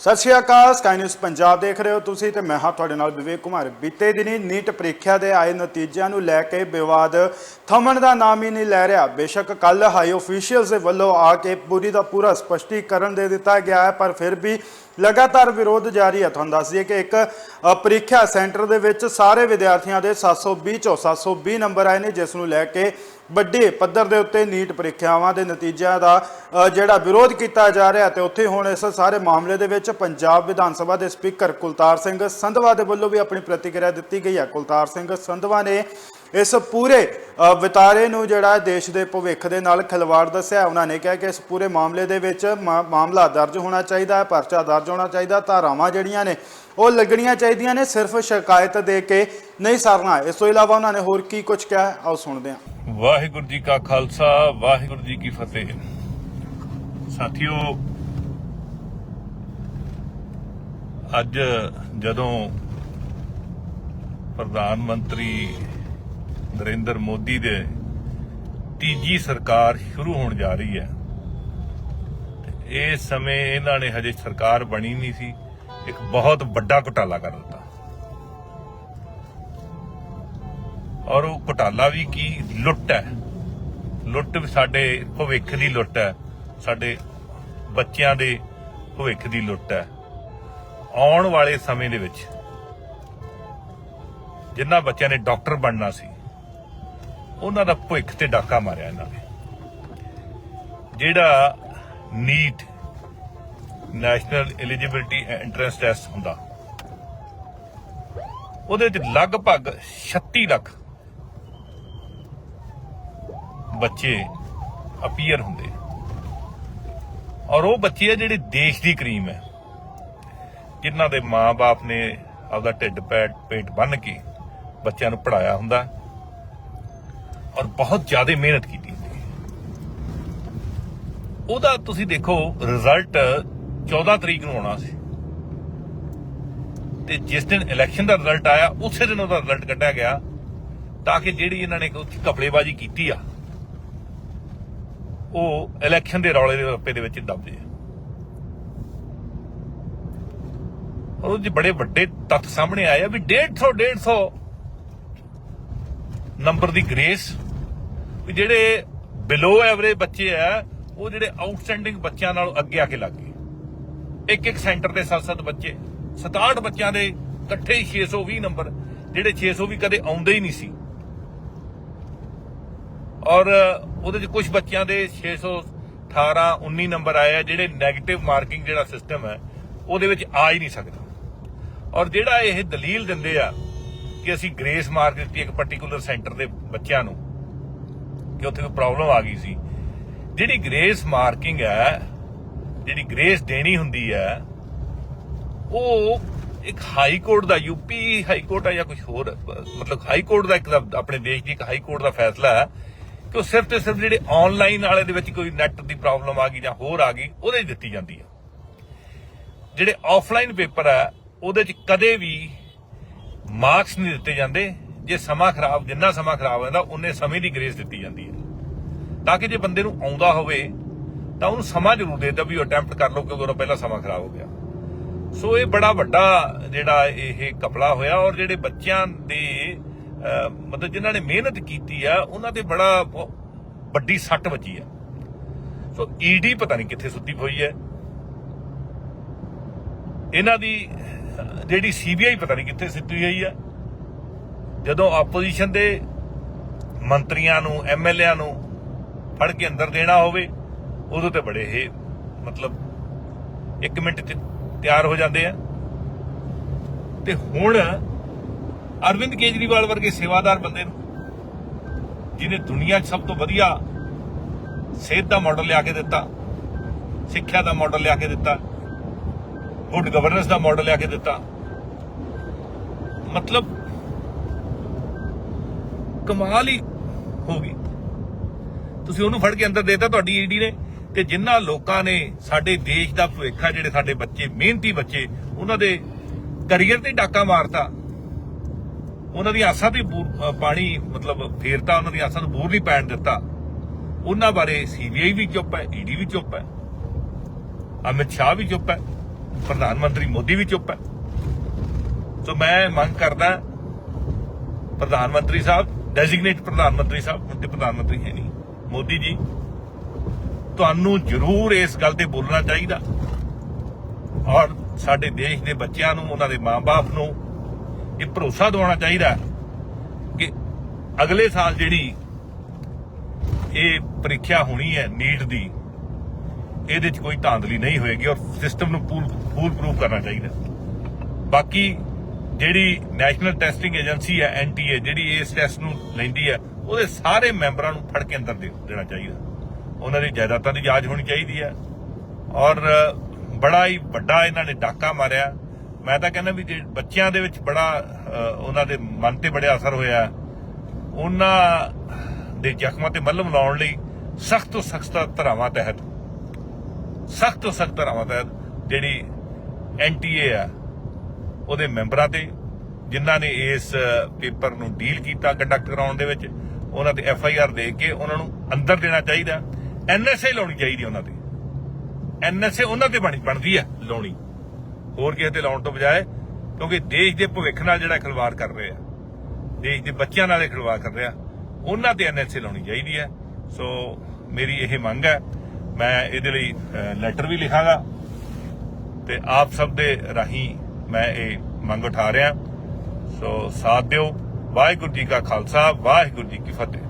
ਸਤਿ ਸ਼੍ਰੀ ਅਕਾਲ ਸਕਾਈ ਨਿਊਜ਼ ਪੰਜਾਬ ਦੇਖ ਰਹੇ ਹੋ ਤੁਸੀਂ ਤੇ ਮੈਂ ਹਾਂ ਤੁਹਾਡੇ ਨਾਲ ਵਿਵੇਕ ਕੁਮਾਰ। ਬੀਤੇ ਦਿਨੀ ਨੀਟ ਪ੍ਰੀਖਿਆ ਦੇ ਆਏ ਨਤੀਜਿਆਂ ਨੂੰ ਲੈ ਕੇ ਵਿਵਾਦ ਥਮਣ ਦਾ ਨਾਮ ਹੀ ਨਹੀਂ ਲੈ ਰਿਹਾ। ਬੇਸ਼ੱਕ ਕੱਲ ਹਾਈ ਅਫੀਸ਼ੀਅਲਸ ਦੇ ਵੱਲੋਂ ਆ ਕੇ ਪੂਰੀ ਦਾ ਪੂਰਾ ਸਪਸ਼ਟੀਕਰਨ ਦੇ ਦਿੱਤਾ ਗਿਆ ਹੈ, ਪਰ ਫਿਰ ਵੀ ਲਗਾਤਾਰ ਵਿਰੋਧ ਜਾਰੀ ਹੈ। ਤੁਹਾਨੂੰ ਦੱਸ ਦਈਏ ਕਿ ਇੱਕ ਪ੍ਰੀਖਿਆ ਸੈਂਟਰ ਦੇ ਵਿੱਚ ਸਾਰੇ ਵਿਦਿਆਰਥੀਆਂ ਦੇ 720 ਚੋਂ 720 ਨੰਬਰ ਆਏ ਨੇ, ਜਿਸ ਨੂੰ ਲੈ ਕੇ ਵੱਡੇ ਪੱਧਰ ਦੇ ਉੱਤੇ ਨੀਟ ਪ੍ਰੀਖਿਆਵਾਂ ਦੇ ਨਤੀਜਿਆਂ ਦਾ ਜਿਹੜਾ ਵਿਰੋਧ ਕੀਤਾ ਜਾ ਰਿਹਾ ਤੇ ਉੱਥੇ ਹੁਣ ਇਸ ਸਾਰੇ ਮਾਮਲੇ ਦੇ ਵਿੱਚ ਪੰਜਾਬ ਵਿਧਾਨ ਸਭਾ ਦੇ ਸਪੀਕਰ ਕੁਲਤਾਰ ਸਿੰਘ ਸੰਧਵਾ ਦੇ ਵੱਲੋਂ ਵੀ ਆਪਣੀ ਪ੍ਰਤੀਕਿਰਿਆ ਦਿੱਤੀ ਗਈ ਹੈ। ਕੁਲਤਾਰ ਸਿੰਘ ਸੰਧਵਾ ਨੇ ਇਸ ਪੂਰੇ ਅ, ਵਿਤਾਰੇ ਨੂੰ ਜਿਹੜਾ ਦੇਸ਼ ਦੇ ਭਵਿੱਖ ਦੇ ਨਾਲ ਖਿਲਵਾੜ ਦੱਸਿਆ। ਉਹਨਾਂ ਨੇ ਕਿਹਾ ਕਿ ਇਸ ਪੂਰੇ ਮਾਮਲੇ ਦੇ ਵਿੱਚ ਮਾ- ਮਾਮਲਾ ਦਰਜ ਹੋਣਾ ਚਾਹੀਦਾ ਹੈ ਪਰਚਾ ਦਰਜ ਹੋਣਾ ਚਾਹੀਦਾ ਧਾਰਾਵਾਂ ਜਿਹੜੀਆਂ ਨੇ ਉਹ ਲੱਗਣੀਆਂ ਚਾਹੀਦੀਆਂ ਨੇ ਸਿਰਫ ਸ਼ਿਕਾਇਤ ਦੇ ਕੇ ਨਹੀਂ ਸਰਨਾ, ਇਸ ਤੋਂ ਇਲਾਵਾ ਉਹਨਾਂ ਨੇ ਹੋਰ ਕੀ ਕੁਝ ਕਿਹਾ? ਆਓ ਸੁਣਦੇ ਹਾਂ। ਵਾਹਿਗੁਰੂ ਜੀ ਕਾ ਖਾਲਸਾ, ਵਾਹਿਗੁਰੂ ਜੀ ਕੀ ਫਤਿਹ। ਸਾਥੀਓ, ਅੱਜ ਜਦੋਂ ਪ੍ਰਧਾਨ ਮੰਤਰੀ ਨਰਿੰਦਰ ਮੋਦੀ ਦੇ ਤੀਜੀ ਸਰਕਾਰ ਸ਼ੁਰੂ ਹੋਣ ਜਾ ਰਹੀ ਹੈ ਇਸ ਸਮੇਂ ਇਹਨਾਂ ਨੇ ਹਜੇ ਸਰਕਾਰ ਬਣੀ ਨਹੀਂ ਸੀ, ਇੱਕ ਬਹੁਤ ਵੱਡਾ ਘੁਟਾਲਾ ਕਰ ਦਿੱਤਾ। ਔਰ ਉਹ ਘੁਟਾਲਾ ਵੀ ਕੀ ਲੁੱਟ ਹੈ। ਲੁੱਟ ਵੀ ਸਾਡੇ ਭਵਿੱਖ ਦੀ ਲੁੱਟ ਹੈ। ਸਾਡੇ ਬੱਚਿਆਂ ਦੇ ਭਵਿੱਖ ਦੀ ਲੁੱਟ ਹੈ। ਆਉਣ ਵਾਲੇ ਸਮੇਂ ਦੇ ਵਿੱਚ ਜਿਨ੍ਹਾਂ ਬੱਚਿਆਂ ਨੇ ਡਾਕਟਰ ਬਣਨਾ ਸੀ, ਉਹਨਾਂ ਦਾ ਭਵਿੱਖ ਤੇ ਡਾਕਾ ਮਾਰਿਆ ਇਹਨਾਂ ਨੇ। ਜਿਹੜਾ NEET, national eligibility entrance test ਹੁੰਦਾ, ਉਹਦੇ ਵਿੱਚ ਲਗਭਗ 36 ਲੱਖ ਬੱਚੇ ਅਪੀਅਰ ਹੁੰਦੇ ਔਰ ਉਹ ਬੱਚੇ ਆ ਜਿਹੜੇ ਦੇਸ਼ ਦੀ ਕਰੀਮ ਹੈ। ਜਿਨ੍ਹਾਂ ਦੇ ਮਾਪੇ ਨੇ ਆਪਦਾ ਢਿੱਡ ਪੈਟ, ਪੇਟ ਬੰਨ ਕੇ ਬੱਚਿਆਂ ਨੂੰ ਪੜਾਇਆ ਹੁੰਦਾ ਔਰ ਬਹੁਤ ਜ਼ਿਆਦਾ ਮਿਹਨਤ ਕੀਤੀ ਹੁੰਦੀ ਉਹਦਾ ਤੁਸੀਂ ਦੇਖੋ ਰਿਜ਼ਲਟ 14 ਤਰੀਕ ਨੂੰ ਆਉਣਾ ਸੀ। ਤੇ ਜਿਸ ਦਿਨ ਇਲੈਕਸ਼ਨ ਦਾ ਰਿਜ਼ਲਟ ਆਇਆ, ਉਸੇ ਦਿਨ ਉਹਦਾ ਰਿਜ਼ਲਟ ਕੱਢਿਆ ਗਿਆ ਤਾਂ ਕਿ ਜਿਹੜੀ ਇਹਨਾਂ ਨੇ ਕੁਝ ਕਪੜੇਬਾਜ਼ੀ ਕੀਤੀ ਆ ਉਹ ਇਲੈਕਸ਼ਨ ਦੇ ਰੌਲੇ ਦੇ ਰੱਪੇ ਦੇ ਵਿੱਚ ਦੱਬਦੇ ਜੇ ਔਰ ਉਹ ਜੀ ਬੜੇ ਵੱਡੇ ਤੱਥ ਸਾਹਮਣੇ ਆਏ ਆ ਵੀ 150 150 ਨੰਬਰ ਦੀ ਗ੍ਰੇਸ ਵੀ ਜਿਹੜੇ ਬਿਲੋ ਐਵਰੇਜ ਬੱਚੇ ਆ, ਉਹ ਜਿਹੜੇ ਆਊਟਸਟੈਂਡਿੰਗ ਬੱਚਿਆਂ ਨਾਲ ਅੱਗੇ ਆ ਕੇ ਲੱਗ ਗਏ। ਇੱਕ ਇੱਕ ਸੈਂਟਰ ਦੇ 7-7 ਬੱਚੇ 67 ਬੱਚਿਆਂ ਦੇ ਇਕੱਠੇ ਹੀ 620 ਨੰਬਰ ਜਿਹੜੇ 600 ਵੀ ਕਦੇ ਆਉਂਦੇ ਹੀ ਨਹੀਂ ਸੀ। ਔਰ ਉਹਦੇ ਚ ਕੁਝ ਬੱਚਿਆਂ ਦੇ 618 19 ਨੰਬਰ ਆਏ ਆ, ਜਿਹੜੇ 네ਗੇਟਿਵ ਮਾਰਕਿੰਗ ਜਿਹੜਾ ਸਿਸਟਮ ਹੈ, ਉਹਦੇ ਵਿੱਚ ਆ ਹੀ ਨਹੀਂ ਸਕਦਾ। ਔਰ ਜਿਹੜਾ ਇਹ ਦਲੀਲ ਦਿੰਦੇ ਆ ਕਿ ਅਸੀਂ ਗ੍ਰੇਸ ਮਾਰਕ ਦਿੱਤੀ ਇੱਕ ਪਾਰਟਿਕੂਲਰ ਸੈਂਟਰ ਦੇ ਬੱਚਿਆਂ ਨੂੰ, ਕਿ ਉੱਥੇ ਕੋਈ ਪ੍ਰੋਬਲਮ ਆ ਗਈ ਸੀ, ਜਿਹੜੀ ਗ੍ਰੇਸ ਮਾਰਕਿੰਗ ਹੈ, ਜਿਹੜੀ ਗ੍ਰੇਸ ਦੇਣੀ ਹੁੰਦੀ ਹੈ, ਉਹ ਇੱਕ ਹਾਈ ਕੋਰਟ ਦਾ ਯੂਪੀ ਹਾਈ ਕੋਰਟ ਆ ਜਾਂ ਕੁਝ ਹੋਰ, ਮਤਲਬ ਹਾਈ ਕੋਰਟ ਦਾ ਇੱਕ ਆਪਣੇ ਦੇਸ਼ ਦੀ ਇੱਕ ਹਾਈ ਕੋਰਟ ਦਾ ਫੈਸਲਾ ਹੈ ਕਿ ਉਹ ਸਿਰਫ ਤੇ ਸਿਰਫ ਜਿਹੜੇ ਆਨਲਾਈਨ ਵਾਲੇ ਦੇ ਵਿੱਚ ਕੋਈ ਨੈਟ ਦੀ ਪ੍ਰੋਬਲਮ ਆ ਗਈ ਜਾਂ ਹੋਰ ਆ ਗਈ, ਉਹਦੇ 'ਚ ਦਿੱਤੀ ਜਾਂਦੀ ਹੈ ਜਿਹੜੇ ਆਫਲਾਈਨ ਪੇਪਰ ਆ, ਉਹਦੇ 'ਚ ਕਦੇ ਵੀ ਮਾਰਕਸ ਨਹੀਂ ਦਿੱਤੇ ਜਾਂਦੇ। ਜੇ ਸਮਾਂ ਖਰਾਬ, ਜਿੰਨਾ ਸਮਾਂ ਖਰਾਬ ਹੁੰਦਾ ਉਹਨੇ ਸਮੇਂ ਦੀ ਗ੍ਰੇਸ ਦਿੱਤੀ ਜਾਂਦੀ ਹੈ ਤਾਂ ਕਿ ਜੇ ਬੰਦੇ ਨੂੰ ਆਉਂਦਾ ਹੋਵੇ, ਤਾਂ ਉਹਨੂੰ ਸਮਾਂ ਜ਼ਰੂਰ ਦੇ ਦਿੱਤਾ ਵੀ ਅਟੈਂਪਟ ਕਰ ਲਓ, ਕਿਉਂਕਿ ਉਹਦਾ ਪਹਿਲਾਂ ਸਮਾਂ ਖਰਾਬ ਹੋ ਗਿਆ। ਸੋ ਇਹ ਬੜਾ ਵੱਡਾ ਜਿਹੜਾ ਇਹ ਕਪੜਾ ਹੋਇਆ, ਔਰ ਜਿਹੜੇ ਬੱਚਿਆਂ ਦੇ ਮਤਲਬ ਜਿਨ੍ਹਾਂ ਨੇ ਮਿਹਨਤ ਕੀਤੀ ਆ ਉਹਨਾਂ ਤੇ ਬੜਾ ਵੱਡੀ ਸੱਟ ਵੱਜੀ ਆ। ਸੋ ਈਡੀ ਪਤਾ ਨਹੀਂ ਕਿੱਥੇ ਸੁੱਤੀ ਹੋਈ ਹੈ। ਇਹਨਾਂ ਦੀ ਅਹ, ਜਿਹੜੀ ਸੀਬੀਆਈ ਪਤਾ ਨਹੀਂ ਕਿੱਥੇ ਸੁੱਤੀ ਹੋਈ ਆ। ਜਦੋਂ ਆਪੋਜੀਸ਼ਨ ਦੇ ਮੰਤਰੀਆਂ ਨੂੰ ਐਮਐਲਏਆਂ ਨੂੰ ਫੜ ਕੇ ਅੰਦਰ ਦੇਣਾ ਹੋਵੇ ਉਦੋਂ ਤੇ ਬੜੇ ਇਹ ਮਤਲਬ 1 ਮਿੰਟ ਚ ਤਿਆਰ ਹੋ ਜਾਂਦੇ ਆ। ਤੇ ਹੁਣ ਅਰਵਿੰਦ ਕੇਜਰੀਵਾਲ ਵਰਗੇ ਸੇਵਾਦਾਰ ਬੰਦੇ ਨੂੰ, ਜਿਹਨੇ ਦੁਨੀਆ 'ਚ ਸਭ ਤੋਂ ਵਧੀਆ ਸਿਹਤ ਦਾ ਮਾਡਲ ਲਿਆ ਕੇ ਦਿੱਤਾ, ਸਿੱਖਿਆ ਦਾ ਮਾਡਲ ਲਿਆ ਕੇ ਦਿੱਤਾ ਗੁੱਡ ਗਵਰਨੈਂਸ ਦਾ ਮਾਡਲ ਲਿਆ ਕੇ ਦਿੱਤਾ। ਮਤਲਬ ਕਮਾਲ ਹੀ ਹੋ ਗਈ। ਤੁਸੀਂ ਉਹਨੂੰ ਫੜ ਕੇ ਅੰਦਰ ਦੇਤਾ ਤੁਹਾਡੀ ਈਡੀ ਨੇ ਤੇ ਜਿਨ੍ਹਾਂ ਲੋਕਾਂ ਨੇ ਸਾਡੇ ਦੇਸ਼ ਦਾ ਭਵਿੱਖ ਆ, ਜਿਹੜੇ ਸਾਡੇ ਬੱਚੇ, ਮਿਹਨਤੀ ਬੱਚੇ, ਉਹਨਾਂ ਦੇ ਕਰੀਅਰ ਤੇ ਡਾਕਾ ਮਾਰਤਾ ਉਹਨਾਂ ਦੀ ਆਸਾਂ ਤੇ ਬੂਰ- ਪਾਣੀ, ਮਤਲਬ ਫੇਰਤਾ ਉਹਨਾਂ ਦੀ ਆਸਾਂ ਨੂੰ ਬੂਰ ਨਹੀਂ ਪੈਣ ਦਿੱਤਾ। ਉਹਨਾਂ ਬਾਰੇ ਸੀਬੀਆਈ ਵੀ ਚੁੱਪ ਹੈ ਈਡੀ ਵੀ ਚੁੱਪ ਹੈ, ਅਮਿਤ ਸ਼ਾਹ ਵੀ ਚੁੱਪ ਹੈ, ਪ੍ਰਧਾਨ ਮੰਤਰੀ ਮੋਦੀ ਵੀ ਚੁੱਪ ਹੈ। ਸੋ ਮੈਂ ਮੰਗ ਕਰਦਾ ਪ੍ਰਧਾਨ ਮੰਤਰੀ ਸਾਹਿਬ ਡੈਜ਼ਿਗਨੇਟ ਪ੍ਰਧਾਨ ਮੰਤਰੀ ਸਾਹਿਬ, ਹੁਣ ਤੇ ਪ੍ਰਧਾਨ ਮੰਤਰੀ ਹੈ ਨਹੀਂ। ਮੋਦੀ ਜੀ, ਤੁਹਾਨੂੰ ਜ਼ਰੂਰ ਇਸ ਗੱਲ ਤੇ ਬੋਲਣਾ ਚਾਹੀਦਾ। ਔਰ ਸਾਡੇ ਦੇਸ਼ ਦੇ ਬੱਚਿਆਂ ਨੂੰ, ਉਹਨਾਂ ਦੇ ਮਾਪੇ ਨੂੰ ਇਹ ਭਰੋਸਾ ਦਿਵਾਉਣਾ ਚਾਹੀਦਾ ਕਿ ਅਗਲੇ ਸਾਲ ਜਿਹੜੀ ਇਹ ਪ੍ਰੀਖਿਆ ਹੋਣੀ ਹੈ ਨੀਟ ਦੀ, ਇਹਦੇ 'ਚ ਕੋਈ ਧਾਂਦਲੀ ਨਹੀਂ ਹੋਏਗੀ ਔਰ ਸਿਸਟਮ ਨੂੰ ਪੂਲ ਫੂਲ ਪ੍ਰੂਫ ਕਰਨਾ ਚਾਹੀਦਾ। ਬਾਕੀ ਜਿਹੜੀ ਨੈਸ਼ਨਲ ਟੈਸਟਿੰਗ ਏਜੰਸੀ ਹੈ ਐਨਟੀਏ ਜਿਹੜੀ ਇਸ ਟੈਸਟ ਨੂੰ ਲੈਂਦੀ ਹੈ, ਉਹਦੇ ਸਾਰੇ ਮੈਂਬਰਾਂ ਨੂੰ ਫੜ ਕੇ ਅੰਦਰ ਦੇ ਦੇਣਾ ਚਾਹੀਦਾ। ਉਹਨਾਂ ਦੀ ਜਾਇਦਾਦਾਂ ਦੀ ਜਾਂਚ ਹੋਣੀ ਚਾਹੀਦੀ ਹੈ। ਔਰ ਬੜਾ ਹੀ ਵੱਡਾ ਇਹਨਾਂ ਨੇ ਡਾਕਾ ਮਾਰਿਆ। ਮੈਂ ਤਾਂ ਕਹਿੰਦਾ ਵੀ ਜੇ ਬੱਚਿਆਂ ਦੇ ਵਿੱਚ ਬੜਾ ਉਹਨਾਂ ਦੇ ਮਨ ਤੇ ਬੜਾ ਅਸਰ ਹੋਇਆ, ਉਹਨਾਂ ਦੇ ਜ਼ਖਮਾਂ ਤੇ ਮੱਲਮ ਲਾਉਣ ਲਈ ਸਖਤ ਤੋਂ ਸਖਤ ਧਾਰਾਵਾਂ ਤਹਿਤ, ਸਖਤ ਤੋਂ ਸਖਤ ਧਾਰਾਵਾਂ ਤਹਿਤ ਜਿਹੜੀ ਐਨਟੀਏ ਆ, ਉਹਦੇ ਮੈਂਬਰਾਂ ਤੇ, ਜਿਨ੍ਹਾਂ ਨੇ ਇਸ ਪੇਪਰ ਨੂੰ ਡੀਲ ਕੀਤਾ ਕੰਡਕਟ ਕਰਾਉਣ ਦੇ ਵਿੱਚ, ਉਹਨਾਂ ਤੇ ਐਫ ਆਈ ਆਰ ਦੇ ਕੇ ਉਹਨਾਂ ਨੂੰ ਅੰਦਰ ਦੇਣਾ ਚਾਹੀਦਾ ਐਨਐਸਏ ਲਾਉਣੀ ਚਾਹੀਦੀ ਉਹਨਾਂ ਤੇ। ਐਨਐਸਏ ਉਹਨਾਂ ਤੇ ਬਣੀ, ਬਣਦੀ ਆ ਲਾਉਣੀ। ਹੋਰ ਕਿਸੇ ਤੇ ਲਾਉਣ ਤੋਂ ਬਜਾਏ, ਕਿਉਂਕਿ ਦੇਸ਼ ਦੇ ਭਵਿੱਖ ਨਾਲ ਜਿਹੜਾ ਖਿਲਵਾੜ ਕਰ ਰਹੇ ਆ, ਦੇਸ਼ ਦੇ ਬੱਚਿਆਂ ਨਾਲ ਇਹ ਖਿਲਵਾੜ ਕਰ ਰਿਹਾ, ਉਹਨਾਂ ਤੇ ਐਨਐਸਏ ਲਾਉਣੀ ਚਾਹੀਦੀ ਹੈ। ਸੋ ਮੇਰੀ ਇਹ ਮੰਗ ਹੈ, ਮੈਂ ਇਹਦੇ ਲਈ ਲੈਟਰ ਵੀ ਲਿਖਾਂਗਾ ਤੇ ਆਪ ਸਭ ਦੇ ਰਾਹੀਂ ਮੈਂ ਇਹ ਮੰਗ ਉਠਾ ਰਿਹਾ। ਸੋ ਸਾਥ ਦਿਓ, ਵਾਹਿਗੁਰੂ ਜੀ ਕਾ ਖਾਲਸਾ, ਵਾਹਿਗੁਰੂ ਜੀ ਕੀ ਫਤਿਹ।